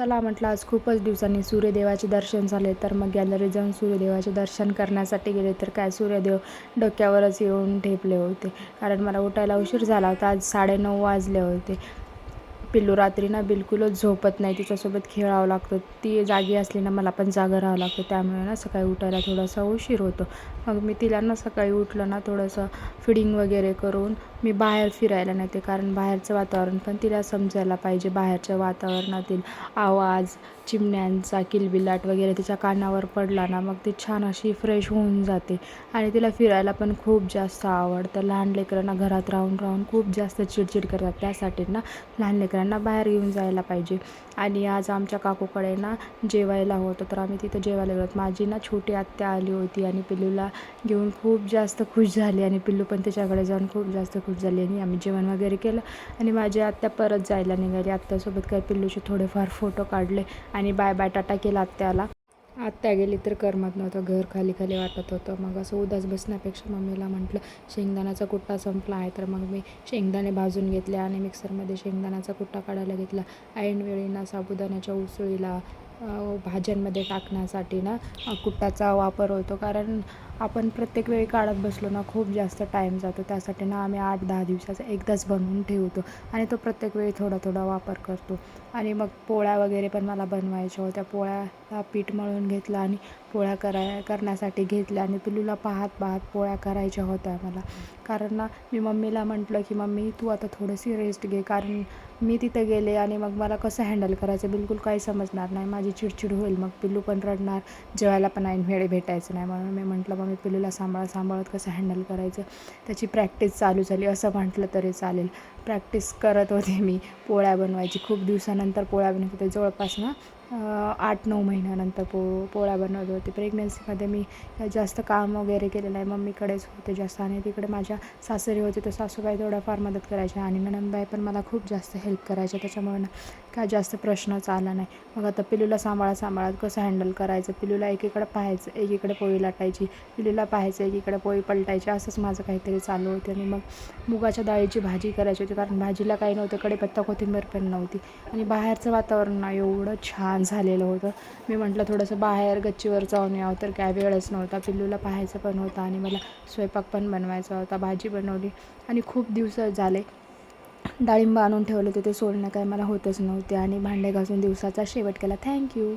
चला म्हटलं आज खूपच दिवसांनी सूर्यदेवाचे दर्शन झाले. तर मग गॅलरी जाऊन सूर्यदेवाचे दर्शन करण्यासाठी गेले. तर काय सूर्यदेव डोक्यावरच येऊन ठेपले होते. कारण मला उठायला उशीर झाला होता. आज साडेनऊ वाजले होते. पिल्लू रात्री ना बिलकुलच झोपत नाही. तिच्यासोबत खेळावं लागतं. ती जागी असली ना मला पण जागं राहावं लागतं. त्यामुळे ना सकाळी उठायला थोडासा उशीर होतो. मग मी तिला ना सकाळी उठलं ना थोडंसं फिडिंग वगैरे करून मी बाहेर फिरायला नेते. कारण बाहेरचं वातावरण पण तिला समजायला पाहिजे. बाहेरच्या वातावरणातील आवाज चिमण्यांचा किलबिलाट वगैरे तिच्या कानावर पडला ना मग ती छान अशी फ्रेश होऊन जाते. आणि तिला फिरायला पण खूप जास्त आवडतं. लहान लेकरांना घरात राहून राहून खूप जास्त चिडचिड करतात. त्यासाठी ना लहान लेकरांना बाहेर घेऊन जायला पाहिजे. आणि आज आमच्या काकूकडे ना जेवायला होतं तर आम्ही तिथं जेवायला गेलो. माझी ना छोटी आत्या आली होती आणि पिल्लूला घेऊन खूप जास्त खुश झाली आणि पिल्लू पण त्याच्याकडे जाऊन खूप जास्त खुश झाली आणि आम्ही जेवण वगैरे केलं. आणि माझी आत्या परत जायला निघाली. आत्यासोबत काही पिल्लूचे थोडेफार फोटो काढले आणि बाय बाय टाटा केला आत्याला. आत्या गेली तर करमत नव्हतं. घर खाली खाली वाटत होतं. मग असं उदास बसण्यापेक्षा मम्मीला म्हटलं शेंगदाण्याचा कुट्टा संपला आहे. तर मग मी शेंगदाणे भाजून घेतले आणि मिक्सरमध्ये शेंगदाण्याचा कुट्टा काढायला घेतला. ऐनवेळी ना साबुदाण्याच्या उसळीला भाज्यांमध्ये टाकण्यासाठी ना कुट्टाचा वापर होतो. कारण आपण प्रत्येक वेळी काढत बसलो ना खूप जास्त टाईम जातो. त्यासाठी ना आम्ही आठ दहा दिवसाचा एकदाच बनवून ठेवतो आणि तो प्रत्येक वेळी थोडा थोडा वापर करतो. आणि मग पोळ्या वगैरे पण मला बनवायच्या होत्या. पोळ्याला पीठ मळून घेतलं आणि पोळ्या कराय करण्यासाठी घेतल्या आणि पिल्लूला पाहत पाहत पोळ्या करायच्या होत्या मला. कारण ना मी मम्मीला म्हटलं की मम्मी तू आता थोडीशी रेस्ट घे. कारण मी तिथं गेले आणि मग मला कसं हँडल करायचं बिलकुल काही समजणार नाही. माझी चिडचिड होईल. मग पिल्लू पण रडणार. जेवायला पण ऐन वेळे भेटायचं नाही म्हणून मी म्हटलं मग मी पिलूला सांभाळत सांभाळत कसं हँडल करायचं? त्याची प्रॅक्टिस चालू झाली. असं म्हटलं तरी चालेल. प्रॅक्टिस करत होते मी पोळ्या बनवायची. खूप दिवसानंतर पोळ्या बनवत. होते जवळपास ना आठ नऊ महिन्यानंतर पो पोळ्या बनवत होते. प्रेग्नन्सीमध्ये मी जास्त काम वगैरे केलेलं आहे. मम्मीकडेच होते जास्त आणि तिकडे माझ्या सासरी होते. तर सासूबाई थोड्याफार मदत करायच्या आणि नणंदबाई पण मला खूप जास्त हेल्प करायच्या. त्याच्यामुळे ना काय जास्त प्रश्नच आला नाही. मग आता पिलूला सांभाळा सांभाळा. कसं हँडल करायचं? पिलूला एकीकडे पाहायचं एकीकडे पोळी लाटायची. पिलूला पाहायचं एकीकडे पोळी पलटायची. असंच माझं काहीतरी चालू होतं आणि मग मुगाच्या डाळीची भाजी करायची होती. कारण भाजीला काही नव्हतं. कडेपत्ता कोथिंबीर पण नव्हती. आणि बाहेरचं वातावरण ना एवढं छान झालेलं होतं. मी म्हटलं थोडंसं बाहेर गच्चीवर जाऊन यावं. तर काय वेळच नव्हता. पिल्लूला पाहायचं पण होतं आणि मला स्वयंपाक पण बनवायचा होता. भाजी बनवली आणि खूप दिवस झाले. डाळिंब आणून ठेवले होते ते सोडणं काय मला होतच नव्हते आणि भांडे घासून दिवसाचा शेवट केला. थँक्यू